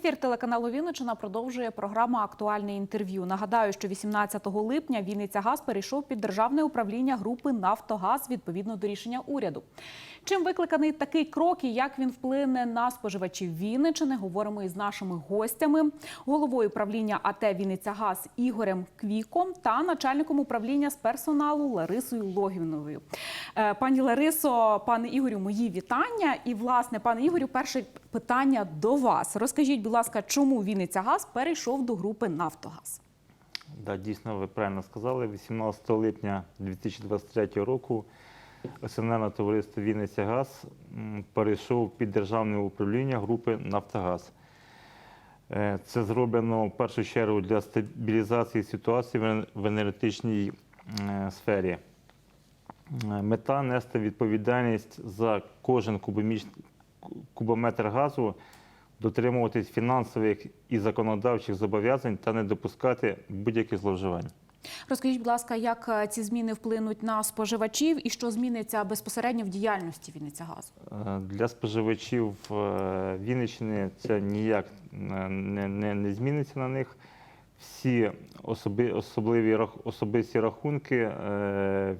Ефір телеканалу Вінничина продовжує програма Актуальне інтерв'ю. Нагадаю, що 18 липня Вінниця Газ перейшов під державне управління групи Нафтогаз відповідно до рішення уряду. Чим викликаний такий крок і як він вплине на споживачів Вінниччини, говоримо із нашими гостями, головою правління АТ Вінниця Газ Ігорем Квіком та начальником управління з персоналу Ларисою Логіновою. Е, Пані Ларисо, пане Ігорю, мої вітання. І власне, пане Ігорю, перше питання до вас. Розкажіть, будь ласка, чому Вінниця Газ перейшов до групи Нафтогаз? Да, дійсно, ви правильно сказали. 18 липня 2023 року акціонерне товариство Вінниця Газ перейшов під державне управління групи Нафтогаз. Е, Це зроблено в першу чергу для стабілізації ситуації в енергетичній сфері. Е, Мета нести відповідальність за кожен кубометр газу, дотримуватись фінансових і законодавчих зобов'язань та не допускати будь-яких зловживань. Розкажіть, будь ласка, як е, ці зміни вплинуть на споживачів і що зміниться безпосередньо в діяльності Вінниця Газу? Е, Для споживачів е, Вінниччини це ніяк не, не, не зміниться на них. Всі особи, особливі особисті рахунки,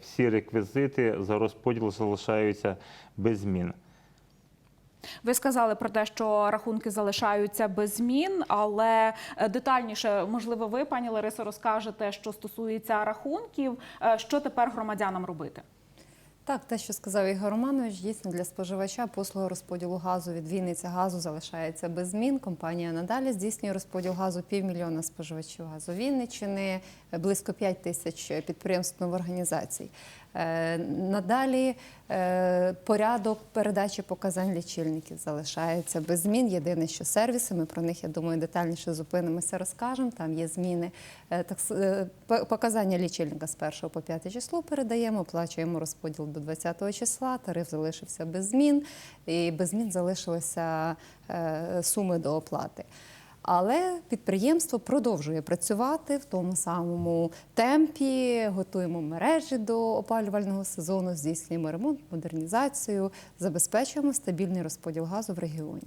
всі реквізити за розподіл залишаються без змін. Ви сказали про те, що рахунки залишаються без змін, але е, детальніше, можливо, ви, пані Ларисо, розкажете, що стосується рахунків, Е, що тепер громадянам робити? Так, те, що сказав Ігор Романович, дійсно для споживача послуга розподілу газу від Вінниця газу залишається без змін. Компанія надалі здійснює розподіл газу півмільйона споживачів газу Вінниччини, близько 5 тисяч підприємств організацій. Е, Надалі е, порядок передачі показань лічильників залишається без змін. Єдине, що сервіси, ми про них, я думаю, детальніше зупинимося, розкажемо. Там є зміни. Е, показання лічильника з 1 по 5 число передаємо, оплачуємо розподіл до 20 числа. Тариф залишився без змін, і без змін залишилися суми до оплати. Але підприємство продовжує працювати в тому самому темпі. Готуємо мережі до опалювального сезону, здійснюємо ремонт, модернізацію, забезпечуємо стабільний розподіл газу в регіоні.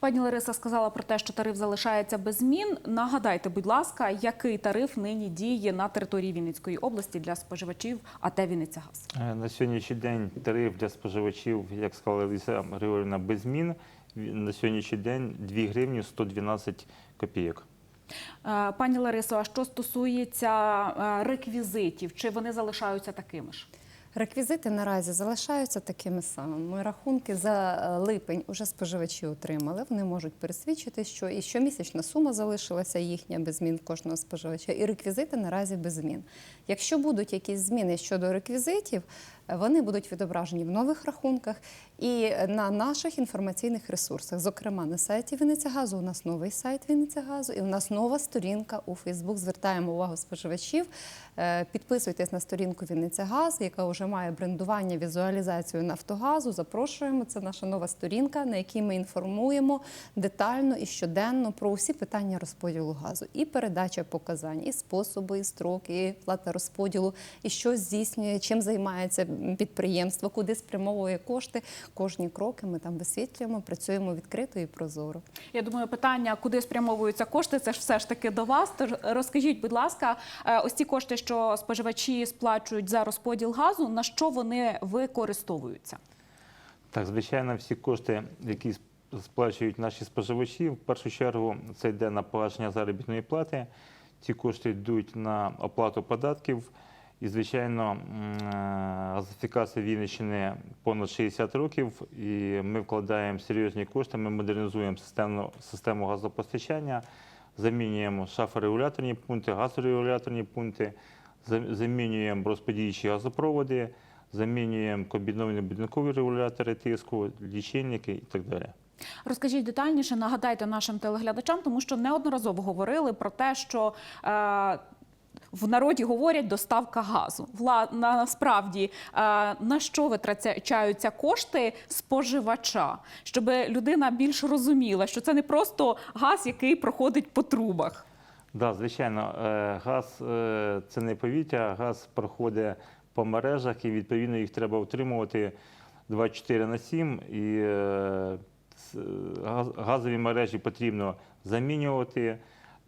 Пані Лариса сказала про те, що тариф залишається без змін. Нагадайте, будь ласка, який тариф нині діє на території Вінницької області для споживачів АТ Вінниця Газ? Е, На сьогоднішній день тариф для споживачів, як сказала Ліса Григорівна, без змін. Він На сьогоднішній день 2 гривні 112 копійок. Е, Пані Ларисо, а що стосується е, реквізитів, чи вони залишаються такими ж? Реквізити наразі залишаються такими самими. Рахунки за е, липень уже споживачі отримали. Вони можуть пересвідчити, що і щомісячна сума залишилася їхня без змін кожного споживача, і реквізити наразі без змін. Якщо будуть якісь зміни щодо реквізитів, вони будуть відображені в нових рахунках і на наших інформаційних ресурсах. Зокрема, на сайті Вінниця Газу у нас новий сайт Вінниця Газу, і у нас нова сторінка у Фейсбук. Звертаємо увагу споживачів. Е, Підписуйтесь на сторінку Вінниця Газ, яка вже має брендування, візуалізацію Нафтогазу. Запрошуємо. Це наша нова сторінка, на якій ми інформуємо детально і щоденно про усі питання розподілу газу, і передача показань, і способи, і строки, і плата розподілу, і що здійснює, чим займається підприємство, куди спрямовує кошти. Кожні кроки ми там висвітлюємо, працюємо відкрито і прозоро. Я думаю, питання, куди спрямовуються кошти, це ж все ж таки до вас. Тож розкажіть, будь ласка, е, ось ці кошти, що споживачі сплачують за розподіл газу, на що вони використовуються? Так, звичайно, всі кошти, які сплачують наші споживачі, в першу чергу це йде на погашення заробітної плати. Ці кошти йдуть на оплату податків. І, звичайно, е, газифікація Вінниччини понад 60 років, і ми вкладаємо серйозні кошти, ми модернізуємо систему, систему газопостачання, замінюємо шафорегуляторні пункти, газорегуляторні пункти, замінюємо розподіючі газопроводи, замінюємо комбіновані будинкові регулятори тиску, лічильники і так далі. Розкажіть детальніше, нагадайте нашим телеглядачам, тому що неодноразово говорили про те, що е, в народі говорять доставка газу. Вла насправді е, на що витрачаються кошти споживача, щоб людина більш розуміла, що це не просто газ, який проходить по трубах. Да, звичайно, е, газ е, це не повітря, газ проходить по мережах і відповідно їх треба утримувати 24 на 7. І Газові мережі потрібно замінювати,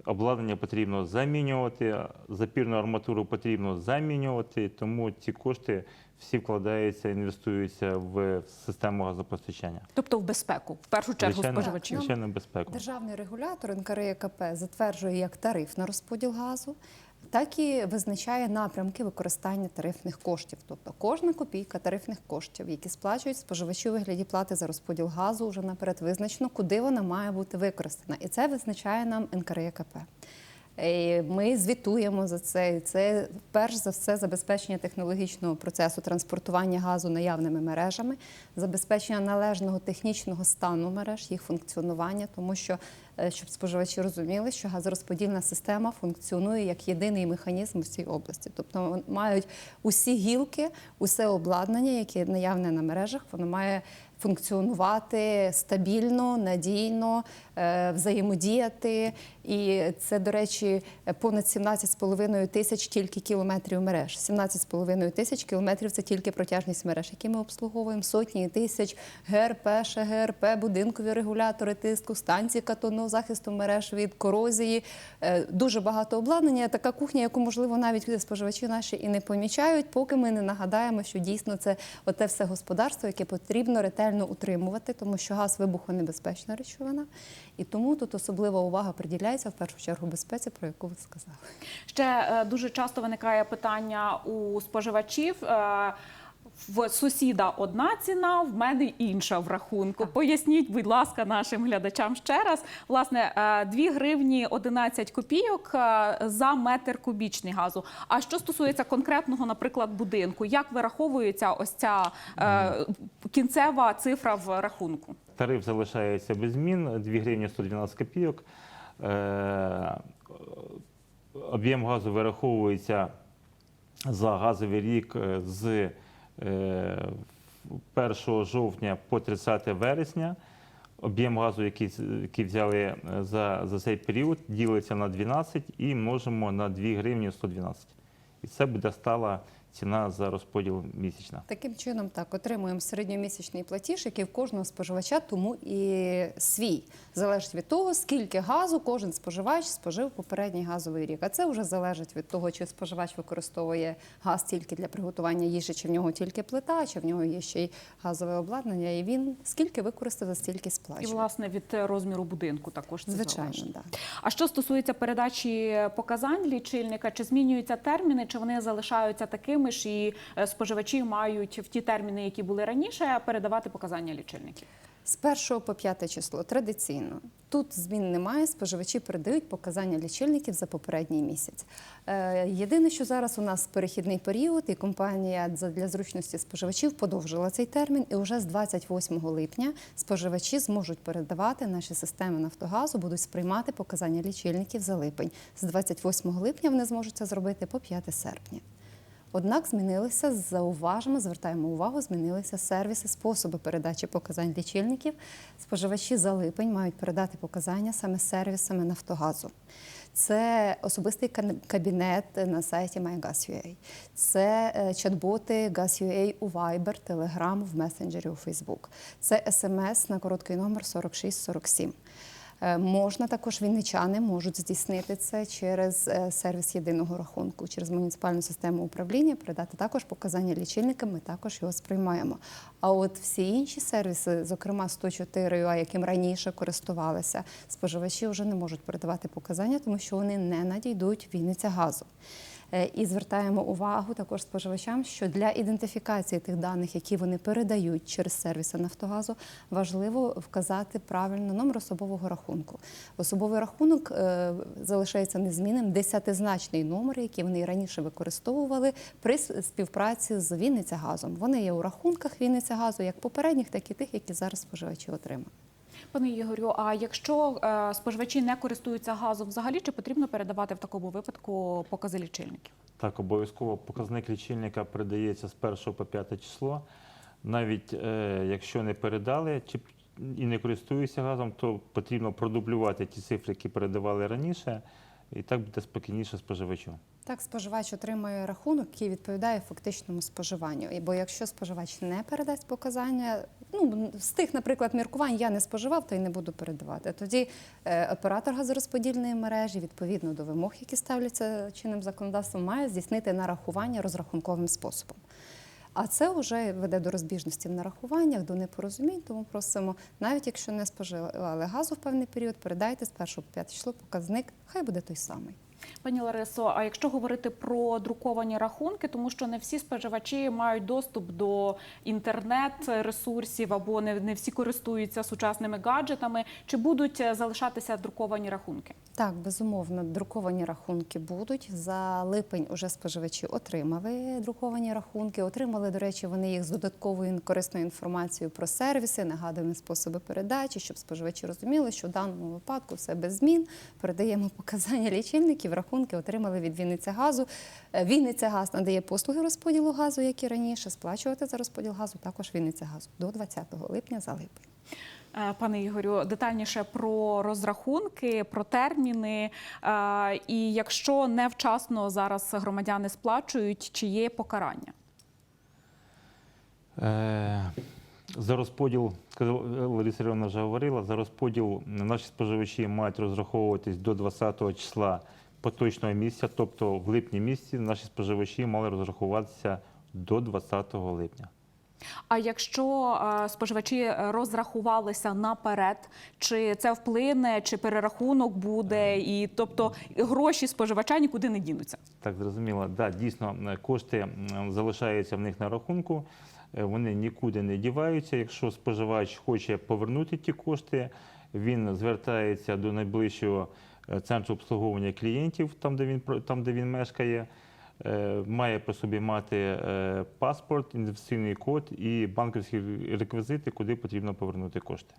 обладнання потрібно замінювати, запірну арматуру потрібно замінювати, тому ці кошти всі вкладаються, інвестуються в систему газопостачання. Тобто в безпеку, в першу чергу Звичайно, споживачів. безпеку. Державний регулятор НКРЕКП затверджує як тариф на розподіл газу, так і визначає напрямки використання тарифних коштів. Тобто кожна копійка тарифних коштів, які сплачують споживачі у вигляді плати за розподіл газу, вже наперед визначено, куди вона має бути використана. І це визначає нам НКРЕКП. Е, Ми звітуємо за це. Це перш за все забезпечення технологічного процесу транспортування газу наявними мережами, забезпечення належного технічного стану мереж, їх функціонування, тому що щоб споживачі розуміли, що газорозподільна система функціонує як єдиний механізм у цій області. Тобто мають усі гілки, усе обладнання, яке наявне на мережах, воно має функціонувати стабільно, надійно, е, взаємодіяти. І це, до речі, понад 17,5 тисяч тільки кілометрів мереж. 17,5 тисяч кілометрів це тільки протяжність мереж, які ми обслуговуємо. Сотні тисяч ГРП, ШГРП, будинкові регулятори тиску, станції катонного захисту мереж від корозії. Е, Дуже багато обладнання. Така кухня, яку можливо навіть споживачі наші і не помічають, поки ми не нагадаємо, що дійсно це оте все господарство, яке потрібно ретельно утримувати, тому що газ вибухонебезпечна речовина. І тому тут особлива увага приділяється в першу чергу безпеці, про яку ви сказали. Ще е, дуже часто виникає питання у споживачів. Е, В сусіда одна ціна, в мене інша в рахунку. Поясніть, будь ласка, нашим глядачам ще раз. Власне, е, 2 гривні 11 копійок е, за метр кубічний газу. А що стосується конкретного, наприклад, будинку, як вираховується ось ця е, кінцева цифра в рахунку? Тариф залишається без змін 2 гривні 112 копійок. Е, Об'єм газу вираховується за газовий рік е, з е, 1 жовтня по 30 вересня. Об'єм газу, який, який взяли е, за, за цей період, ділиться на 12 і множимо на 2 гривні 112. І це буде стала ціна за розподіл місячна. Таким чином, так, отримуємо середньомісячний платіж, який в кожного споживача, тому і свій. Залежить від того, скільки газу кожен споживач спожив попередній газовий рік. А це вже залежить від того, чи споживач використовує газ тільки для приготування їжі, чи в нього тільки плита, чи в нього є ще й газове обладнання, і він скільки використав, за стільки І власне від е, розміру будинку також це Звичайно, залежить. так. А що стосується передачі показань лічильника, чи змінюються терміни, чи вони залишаються такими ж, і е, споживачі мають в ті терміни, які були раніше, передавати показання лічильників? З 1 по 5 число традиційно. Тут змін немає. Споживачі передають показання лічильників за попередній місяць. Е, єдине, що зараз у нас перехідний період, і компанія для зручності споживачів подовжила цей термін. І вже з 28 липня споживачі зможуть передавати наші системи Нафтогазу, будуть сприймати показання лічильників за липень. З 28 липня вони зможуть це зробити по 5 серпня. Однак змінилися, зауважимо, звертаємо увагу, змінилися сервіси, способи передачі показань лічильників. Споживачі за липень мають передати показання саме сервісами Нафтогазу. Це особистий кабінет на сайті MyGas.ua. Це е, чат-боти Gas.ua у Viber, Telegram, в месенджері у Facebook. Це смс на короткий номер 4647. Е, Можна також вінничани можуть здійснити це через е, сервіс єдиного рахунку, через муніципальну систему управління, передати також показання лічильника. Ми також його сприймаємо. А от всі інші сервіси, зокрема 104 а яким раніше користувалися, споживачі вже не можуть передавати показання, тому що вони не надійдуть Вінниця газу. Е, І звертаємо увагу також споживачам, що для ідентифікації тих даних, які вони передають через сервіси Нафтогазу, важливо вказати правильно номер особового рахунку. Особовий рахунок е, залишається незмінним, десятизначний номер, який вони раніше використовували при співпраці з Вінниця газом. Вони є у рахунках Вінниця газу, як попередніх, так і тих, які зараз споживачі отримали. Пане Ігорю, а якщо е, споживачі не користуються газом взагалі, чи потрібно передавати в такому випадку покази лічильників? Так, обов'язково показник лічильника передається з 1 по 5 число. Навіть е, якщо не передали чи і не користуються газом, то потрібно продублювати ті цифри, які передавали раніше, і так буде спокійніше споживачу. Так, споживач отримує рахунок, який відповідає фактичному споживанню. Бо якщо споживач не передасть показання, ну, з тих, наприклад, міркувань я не споживав, то й не буду передавати. Тоді е, оператор газорозподільної мережі, відповідно до вимог, які ставляться чинним законодавством, має здійснити нарахування розрахунковим способом. А це вже веде до розбіжності в нарахуваннях, до непорозумінь. Тому просимо, навіть якщо не споживали газу в певний період, передайте з 1 по 5 число показник, хай буде той самий. Пані Ларисо, а якщо говорити про друковані рахунки, тому що не всі споживачі мають доступ до інтернет-ресурсів або не, не всі користуються сучасними гаджетами, чи будуть е, залишатися друковані рахунки? Так, безумовно, друковані рахунки будуть. За липень уже споживачі отримали друковані рахунки. Отримали, до речі, вони їх з додатковою корисною інформацією про сервіси, нагадуємо способи передачі, щоб споживачі розуміли, що в даному випадку все без змін. Передаємо показання лічильників, рахунки отримали від Вінниця газу. Е, Вінниця газ надає послуги розподілу газу, як і раніше. Сплачувати за розподіл газу також Вінниця газу до 20 липня за липень. Е, Пане Ігорю, детальніше про розрахунки, про терміни. Е, І якщо невчасно зараз громадяни сплачують, чи є покарання? За розподіл, Лариса Івановна вже говорила, за розподіл наші споживачі мають розраховуватись до 20 числа поточного місяця, тобто в липні місяці наші споживачі мали розрахуватися до 20 липня. А якщо е, споживачі розрахувалися наперед, чи це вплине, чи перерахунок буде, і тобто гроші споживача нікуди не дінуться? Так, зрозуміло. Да, дійсно, е, кошти залишаються в них на рахунку, е, вони нікуди не діваються. Якщо споживач хоче повернути ті кошти, він звертається до найближчого е, центру обслуговування клієнтів, там, де він, там, де він мешкає. Е, Має при собі мати е, паспорт, ідентифікаційний код і банківські реквізити, куди потрібно повернути кошти.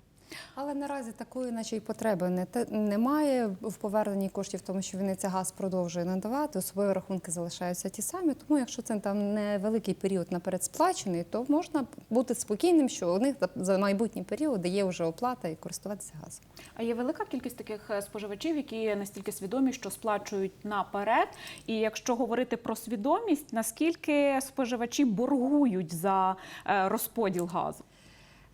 Але наразі такої, наче й потреби не немає в поверненні коштів, тому що Вінниця газ продовжує надавати. Особливі рахунки залишаються ті самі. Тому, якщо це там невеликий період наперед сплачений, то можна бути спокійним, що у них за- за майбутні періоди є вже оплата і користуватися газом. А є велика кількість таких е, споживачів, які настільки свідомі, що сплачують наперед. І якщо говорити про свідомість, наскільки споживачі боргують за е, розподіл газу?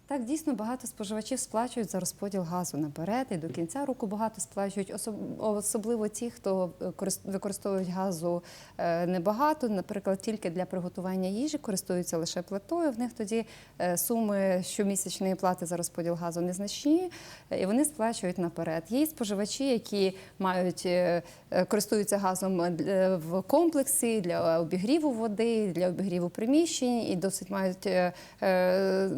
Так, дійсно багато споживачів сплачують за розподіл газу наперед і до кінця року багато сплачують, особливо ті, хто е, використовують газу е, небагато, наприклад, тільки для приготування їжі користуються лише плитою. В них тоді е, суми щомісячної плати за розподіл газу незначні, і вони сплачують наперед. Є споживачі, які мають користуються газом в комплексі для обігріву води, для обігріву приміщень і досить мають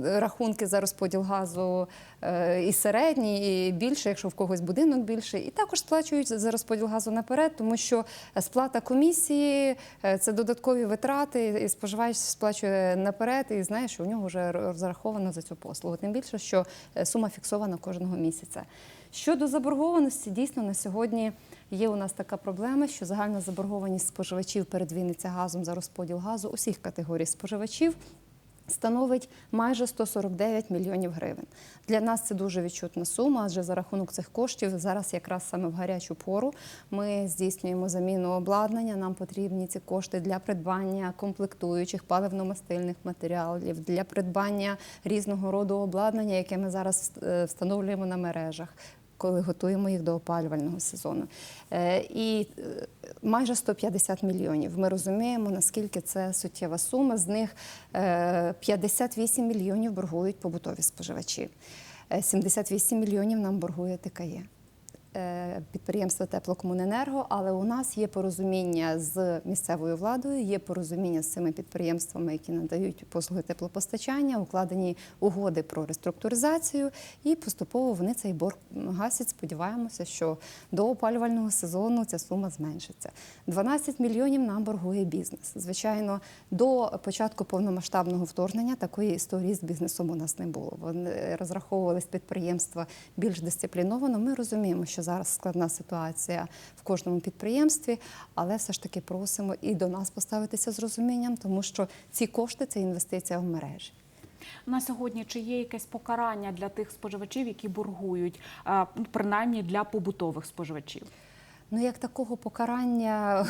рахунки за розподіл газу е, і середні, і більше, якщо в когось будинок більше. І також сплачують за розподіл газу наперед, тому що сплата комісії е, це додаткові витрати, і споживач сплачує наперед і знає, що у нього вже розраховано за цю послугу. Тим більше, що е, сума фіксована кожного місяця. Щодо заборгованості, дійсно на сьогодні є у нас така проблема, що загальна заборгованість споживачів перед газом за розподіл газу усіх категорій споживачів. Становить майже 149 мільйонів гривень. Для нас це дуже відчутна сума, адже за рахунок цих коштів зараз якраз саме в гарячу пору ми здійснюємо заміну обладнання. Нам потрібні ці кошти для придбання комплектуючих паливно-мастильних матеріалів, для придбання різного роду обладнання, яке ми зараз е, встановлюємо на мережах коли готуємо їх до опалювального сезону. Е, І е, майже 150 мільйонів. Ми розуміємо, наскільки це суттєва сума. З них е, 58 мільйонів боргують побутові споживачі. Е, 78 мільйонів нам боргує ТКЄ. Е, Підприємство Теплокомуненерго, але у нас є порозуміння з місцевою владою, є порозуміння з цими підприємствами, які надають послуги теплопостачання, укладені угоди про реструктуризацію, і поступово вони цей борг гасять. Сподіваємося, що до опалювального сезону ця сума зменшиться. 12 мільйонів нам боргує бізнес. Звичайно, до початку повномасштабного вторгнення такої історії з бізнесом у нас не було. Вони розраховували з підприємства більш дисципліновано. Ми розуміємо, що зараз складна ситуація в кожному підприємстві, але все ж таки просимо і до нас поставитися з розумінням, тому що ці кошти це інвестиція в мережі. На сьогодні чи є якесь покарання для тих споживачів, які боргують, ну, принаймні для побутових споживачів? Ну, як такого покарання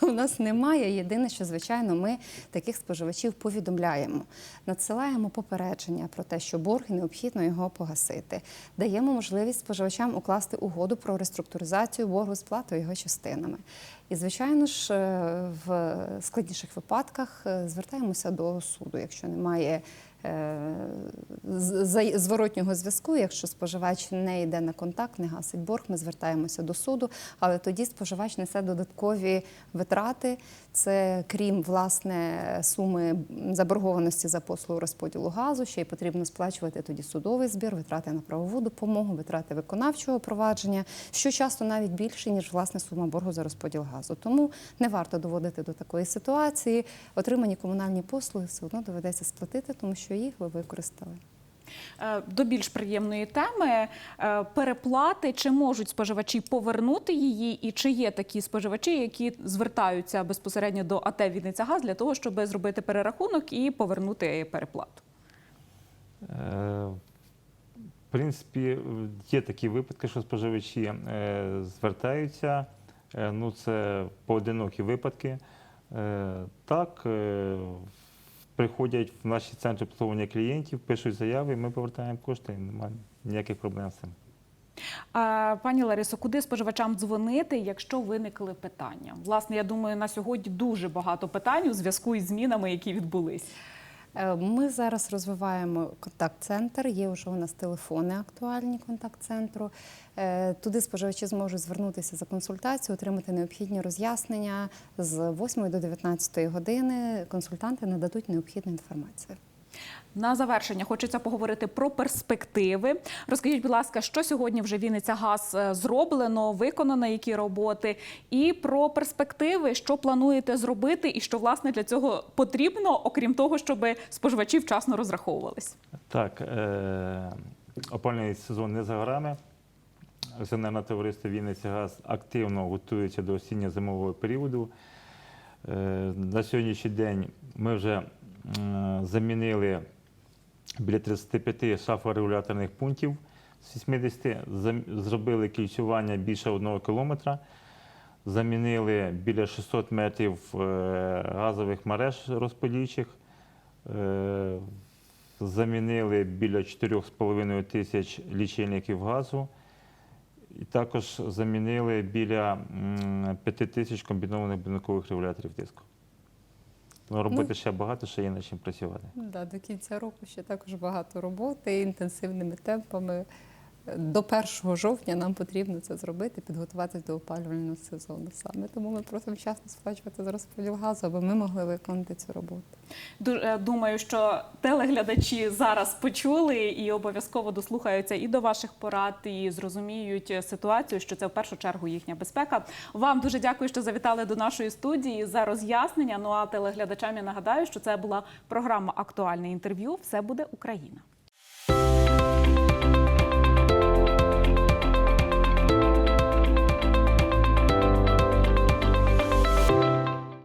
у нас немає. Єдине, що звичайно, ми таких споживачів повідомляємо, надсилаємо попередження про те, що борг і необхідно його погасити. Даємо можливість споживачам укласти угоду про реструктуризацію боргу сплату його частинами. І, звичайно ж, е, в складніших випадках е, звертаємося до суду, якщо немає з- зворотнього зв'язку. Якщо споживач не йде на контакт, не гасить борг, ми звертаємося до суду, але тоді споживач несе додаткові витрати. Це крім власне суми заборгованості за послугу розподілу газу, ще й потрібно сплачувати тоді судовий збір, витрати на правову допомогу, витрати виконавчого провадження, що часто навіть більше ніж власне сума боргу за розподіл газу. Тому не варто доводити до такої ситуації. Отримані комунальні послуги все одно доведеться сплатити, тому що їх ви використали. Е, До більш приємної теми е, переплати. Чи можуть споживачі повернути її, і чи є такі споживачі, які звертаються безпосередньо до АТ Вінниця Газ для того, щоб зробити перерахунок і повернути переплату? Е, В принципі, є такі випадки, що споживачі звертаються. Ну, це поодинокі випадки. Так, приходять в наші центри обслуговування клієнтів, пишуть заяви, ми повертаємо кошти, немає ніяких проблем з цим. А, Пані Ларисо, куди споживачам дзвонити, якщо виникли питання? Власне, я думаю, на сьогодні дуже багато питань у зв'язку із змінами, які відбулись. Е, Ми зараз розвиваємо контакт-центр. Є вже у нас телефони актуальні контакт-центру. Е, Туди споживачі зможуть звернутися за консультацією, отримати необхідні роз'яснення з 8 до 19 години. Консультанти нададуть необхідну інформацію. На завершення хочеться поговорити про перспективи. Розкажіть, будь ласка, що сьогодні вже Вінниця Газ е, зроблено, виконано які роботи, і про перспективи, що плануєте зробити, і що власне для цього потрібно, окрім того, щоб споживачі вчасно розраховувались. Так, е, опальний сезон не за горами. Акціонерне товариство Вінниця Газ активно готується до осінньо-зимового періоду. Е, на сьогоднішній день ми вже замінили біля 35 шафорегуляторних пунктів з 80, зробили кільцювання більше одного кілометра, замінили біля 600 метрів е, газових мереж розподільчих. Е, замінили біля 4,5 тисяч лічильників газу. І також замінили біля 5 тисяч комбінованих будинкових регуляторів тиску. Ну, робити Ну. ще багато, ще є над чим працювати. Да, до кінця року ще також багато роботи інтенсивними темпами. До 1 жовтня нам потрібно це зробити, підготуватися до опалювального сезону саме. Тому ми просимо вчасно сплачувати за розподіл газу, аби ми могли виконати цю роботу. Ду- е, Думаю, що телеглядачі зараз почули і обов'язково дослухаються і до ваших порад, і зрозуміють ситуацію, що це в першу чергу їхня безпека. Вам дуже дякую, що завітали до нашої студії за роз'яснення. Ну а телеглядачам я нагадаю, що це була програма Актуальне інтерв'ю. Все буде Україна.